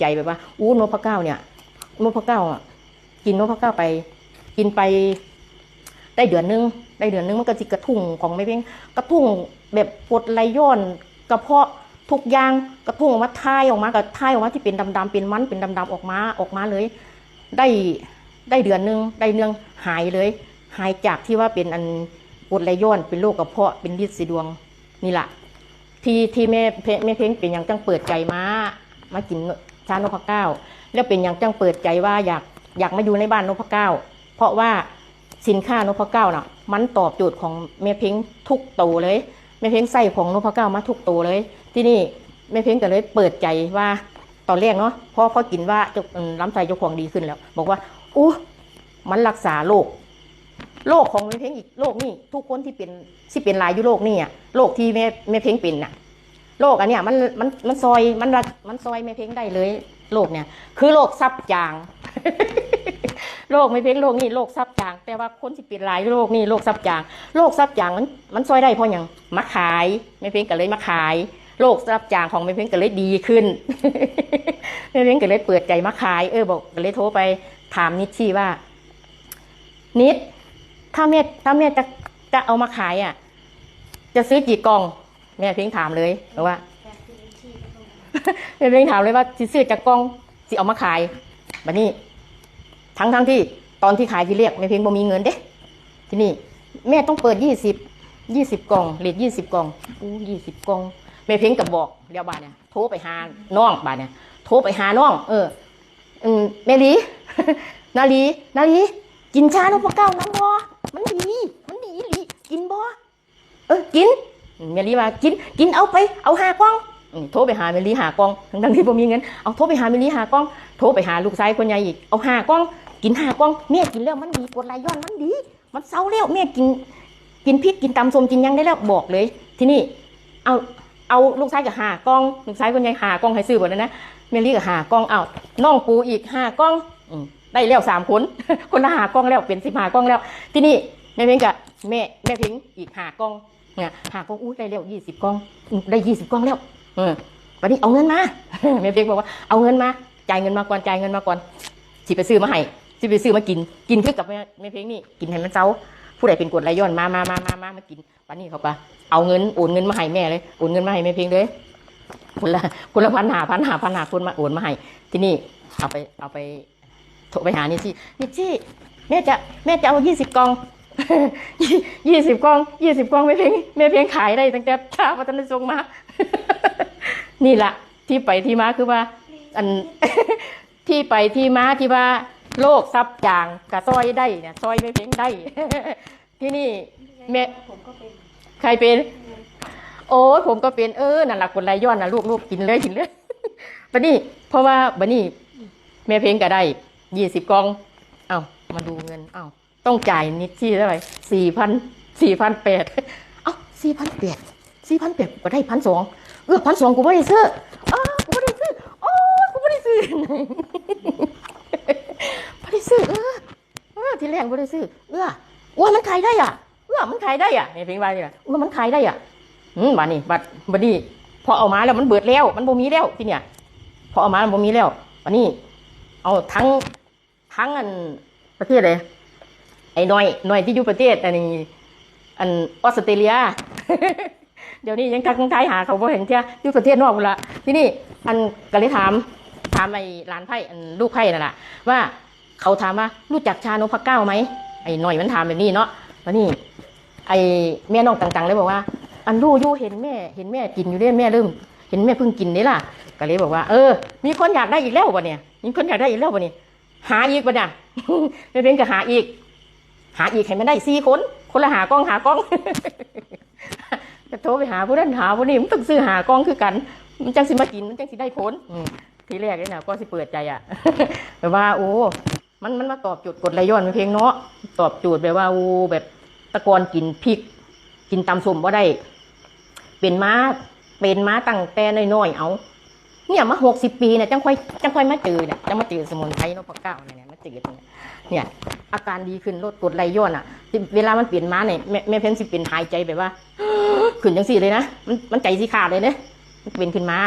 ใจแบบว่าอู้นพเก้าเนี่ยนพเก้ากินนพเก้าไป กินไป ได้เดือนนึงได้เดือนนึงมันก็จิกระทุ้งของไม่เพียงกระทุ้งแบบกรดไหลย้อนกระเพาะทุกอย่างกระทุ้งออกมาทายออกมากับทายออกมาที่เป็นดำๆเป็นมันเป็นดำๆออกมาออกมาเลย ได้ได้เดือนนึงได้เนืองหายเลย หายจากที่ว่าเป็นอันกรดไหลย้อนเป็นโรคกระเพาะเป็นลิดสีดวงนี่แหละที่ที่แม่เพแม่เพ่งเป็นอย่างจังเปิดใจมามากิน ชานพเก้าแล้วเป็นอย่างจังเปิดใจว่าอยากอยากมาอยู่ในบ้านนพเก้าเพราะว่าสินค้านพเก้าน่ะ มันตอบโจทย์ของแม่เพ้งทุกตัวเลยแม่เพ้งใส่ของนพเก้ามาทุกตัวเลย ที่นี่แม่เพ้งก็เลยเปิดใจว่าตอนแรกเนาะพอพอกินว่าเจ้าเอิ่มลำไส้เจ้าของดีขึ้นแล้ว บอกว่าอู้มันรักษาโรคโรคของแม่เพ้งอีกโรคนี่ทุกคนที่เป็นที่เป็นลายอยู่โรคนี่อะโรคที่แม่แม่เพ้งเป็นน่ะ โรคอันเนี้ยมันมันมันซอยมันรักมันซอยแม่เพ้งได้เลยโรคเนี่ย คือโรคซับจางโรคไม่เพียงโรคนี่โรคซับจาง แต่ว่าคนที่เป็นหลายโรคนี่โรคซับจางโรคซับจางมันมันซอยได้เพราะอย่างมาขายไม่เพียงก็เลยมาขายโรคซับจางของไม่เพียงก็เลยดีขึ้นไม่เพียงก็เลยเปิดใจมาขาย เออบอกก็เลยโทรไปถามนิดชี่ว่า นิดถ้าแม่ถ้าแม่จะจะเอามาขายอะ จะซื้อกี่กล่อง แม่เพียงถามเลยบอกว่าแม่เพียงถามเลยว่าสิซื้อจากกล่องสิเอามาขายบัดนี้ ทั้งทั้งที่ตอนที่ขายที่เรียกแม่เพียงบ่มีเงินเด้ที่นี่ แม่ต้องเปิดยี่สิบยี่สิบกล่องเหรียญยี่สิบกล่องอู้ยี่สิบกล่องแม่เพียงกับบอกเดี๋ยวบาดเนี่ยโทรไปหาน้องบาดเนี่ยโทรไปหาน้อง เอออืมแม่ลีนาลีนาลีกินชานพเก้าน้ำบ่มันดี มันดีอีหลีกินบ่เออกิน แม่ลีว่ากินกินเอาไปเอาหากล่องโทรไปหาแม่ลีหากล่องทั้งทั้งที่บ่มีเงินเอาโทรไปหาแม่ลีหากล่องโทรไปหาลูกชายคนใหญ่อีกเอาหากล่องกินหากล่องแม่กินแล้วมันดีกรดไหลย้อนมันดี มันเศร้าแล้วแม่กินกินพริกกินตำส้มกินยังได้แล้วบอกเลย ที่นี่เอาเอาลูกชายกับหากล่องลูกชายคนใหญ่หากล่องให้ซื้อหมดแล้วนะแม่ลีกับหากล่องเอาน้องปูอีกหากล่องได้แล้วสามคนคนละหากล่องแล้วเป็นสิบหากล่องแล้ว ที่นี่แม่เพ็งกับแม่แม่เพ็งอีกหากล่อง เนี่ยหากล่องอู้ได้แล้วยี่สิบกล่องอืมได้ยี่สิบกล่องแล้วเออวันนี้เอาเงินมาแม่เพ็งบอกว่าเอาเงินมาจ่ายเงินมาก่อนจ่ายเงินมาก่อนสิไปซื้อมาให้สิไปซื้อมากิน กินคือกับแม่แม่เพลงนี่กินให้มันเจ้าผู้ใดเป็นกรดไหลย้อนมามามามามามากินวันนี้เขาปะเอาเงินโอนเงินมาให้แม่เลยโอนเงินมาให้แม่เพลงเลยคนละคนละพันหาพันหาพันหาคนมาโอนมาให้ที่นี่เอาไปเอาไปโทรไปหานี่ที่นี่ที่แม่จะแม่จะเอายี่สิบกล่อง ยี่สิบกล่องยี่สิบกล่องแม่เพลงแม่เพลงขายได้ตั้งแต่เช้าพัฒนส่งมา นี่แหละที่ไปที่มาคือว่า อันที่ไปที่มาที่ว่าโรคซับจางกับซอยได้เนี่ยซอยไม่เพียงได้ ที่นี่แม่ใครเป็น โอ้ผมก็เป็นเออนั่นแหละคนไรย้อนนะลูกลูกกินเลยกินเลยบันนี้ เพราะว่าบันนี้แม่เพลงก็ได้ยี่สิบกล่อง เอ้ามาดูเงิน เอ้า ต้องจ่ายนิดที่เท่าไหร่สี่พันสี่พันแปดเอ้าสี่พันแปดสี่พันแปดก็ได้พันสองเออพันสองกูไม่ได้ซื้ออ้ากูไม่ได้ซื้อโอ้กูไม่ได้ซื้อไม่ได้ซื้อเออเออทีแรกไม่ได้ซื้อเออว่ามันขายได้อะเออมันขายได้อะแม่เพลงว่าอย่างไรเออมันขายได้อะอืมบัดนี้บัดบัดนี้พอเอามาแล้วมันเบิดแล้ว มันบ่มีแล้วที่เนี่ย พอเอามามันบ่มีแล้วบัดนี้ เอาทั้งทั้งอันประเทศเลย ไอ้น้อยน้อยที่อยู่ประเทศอันนี้อันออสเตรเลีย เดี๋ยวนี้ยังทักทายหาเขาบ่เห็นเที่ยอยู่ประเทศนอกละที่นี่อันก็เลยถามถามไอ้หลานไผ่อันลูกไผ่นั่นแหละว่าเขาถามว่ารู้จักชานพเก้าไหมไอ้หน่อยมันถามแบบนี้เนาะวันนี้ไอ้แม่น้องต่างๆเลยบอกว่า อันรู้ยู่เห็นแม่ เห็นแม่กินอยู่เด้แม่เริ่มเห็นแม่เพิ่งกินนี่ล่ะก็เลยบอกว่าเออ มีคนอยากได้อีกแล้ววะเนี่ยมีคนอยากได้อีกแล้ววะเนี่ยหาอีกวะเนี่ยไม่เป็นก็หาอีก หาอีกให้มันได้สี่คน คนละหากล้องหากล้องจะโทรไปหาผู้นั้นหาผู้นี้มันต้องซื้อหากล้องคือกัน มันจังสิมากินมันจังสิได้ผลอืมทีแรกเลยนะก็สิเปิดใจอะแบบว่า โอ้ มันมันมาตอบโจทย์กดไหลย้อนเป็นเพลงเนาะตอบโจทย์แบบว่าโอ้แบบตะกอนกินพริก กินตำส้มว่าได้ เป็นม้าเป็นม้าตั้งแต่น้อยๆเอา เนี่ยมาหกสิบปีเนี่ยจังค่อยจังค่อยมาเจอเนี่ยจังมาเจอสมุนไพรนพเก้าเนี่ยมาเจอเนี่ยเนี่ยอาการดีขึ้นลดกดไหลย้อนอะ เวลามันเปลี่ยนม้าเนี่ยแม่แม่เพ้นสิเป็นหายใจแบบว่า ขึ้นจังสี่เลยนะมันมันใจสิขาดเลยเนี่ยมันเป็นขึ้นมา